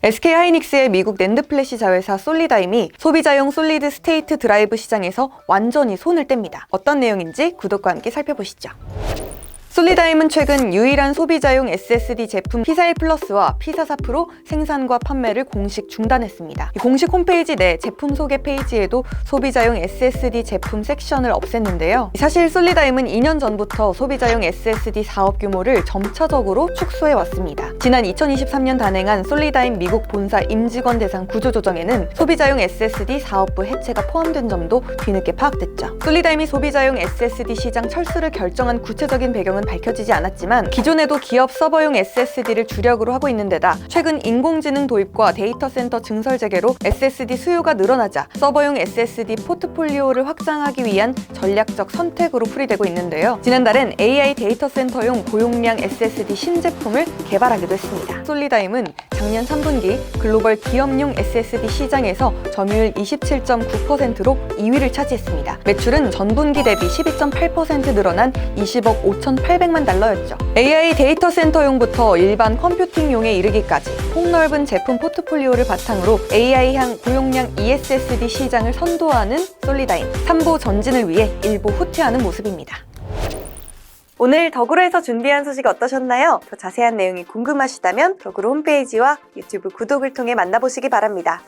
SK 하이닉스의 미국 낸드 플래시 자회사 솔리다임이 소비자용 솔리드 스테이트 드라이브 시장에서 완전히 손을 뗍니다. 어떤 내용인지 구독과 함께 살펴보시죠. 솔리다임은 최근 유일한 소비자용 SSD 제품 P41 플러스와 P44 프로 생산과 판매를 공식 중단했습니다. 이 공식 홈페이지 내 제품 소개 페이지에도 소비자용 SSD 제품 섹션을 없앴는데요. 사실 솔리다임은 2년 전부터 소비자용 SSD 사업 규모를 점차적으로 축소해 왔습니다. 지난 2023년 단행한 솔리다임 미국 본사 임직원 대상 구조조정에는 소비자용 SSD 사업부 해체가 포함된 점도 뒤늦게 파악됐죠. 솔리다임이 소비자용 SSD 시장 철수를 결정한 구체적인 배경은 밝혀지지 않았지만 기존에도 기업 서버용 SSD를 주력으로 하고 있는 데다 최근 인공지능 도입과 데이터 센터 증설 재개로 SSD 수요가 늘어나자 서버용 SSD 포트폴리오를 확장하기 위한 전략적 선택으로 풀이되고 있는데요. 지난달엔 AI 데이터 센터용 고용량 SSD 신제품을 개발하기도 했습니다. 솔리다임은 작년 3분기 글로벌 기업용 SSD 시장에서 점유율 27.9%로 2위를 차지했습니다. 매출은 전분기 대비 12.8% 늘어난 20억 5,800만 달러였죠. AI 데이터 센터용부터 일반 컴퓨팅용에 이르기까지 폭넓은 제품 포트폴리오를 바탕으로 AI향 고용량 ESSD 시장을 선도하는 솔리다임. 삼보 전진을 위해 일부 후퇴하는 모습입니다. 오늘 덕으로에서 준비한 소식 어떠셨나요? 더 자세한 내용이 궁금하시다면 덕으로 홈페이지와 유튜브 구독을 통해 만나보시기 바랍니다.